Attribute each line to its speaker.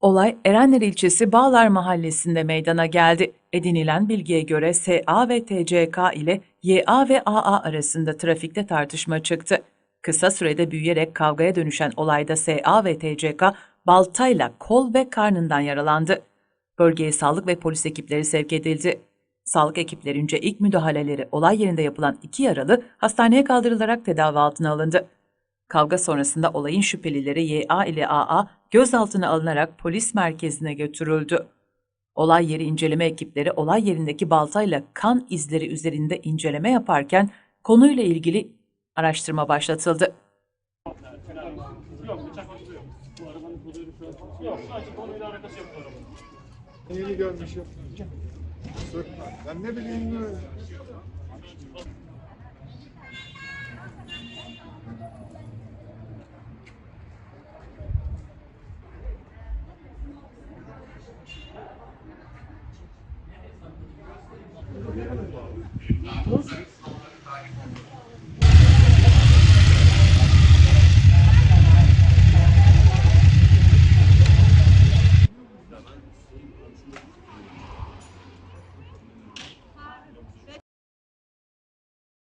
Speaker 1: Olay Erenler ilçesi Bağlar mahallesinde meydana geldi. Edinilen bilgiye göre SA ve TCK ile YA ve AA arasında trafikte tartışma çıktı. Kısa sürede büyüyerek kavgaya dönüşen olayda SA ve TCK baltayla kol ve karnından yaralandı. Bölgeye sağlık ve polis ekipleri sevk edildi. Sağlık ekiplerince ilk müdahaleleri olay yerinde yapılan iki yaralı hastaneye kaldırılarak tedavi altına alındı. Kavga sonrasında olayın şüphelileri YA ile AA gözaltına alınarak polis merkezine götürüldü. Olay yeri inceleme ekipleri olay yerindeki baltayla kan izleri üzerinde inceleme yaparken konuyla ilgili araştırma başlatıldı.
Speaker 2: Yok bıçak ucu yok. Bu arabanın koluyla şu an. Yok sadece konuyla alakası yok bu arabanın.
Speaker 3: Yeni görmüşüm. Ben ne bileyim We'll see.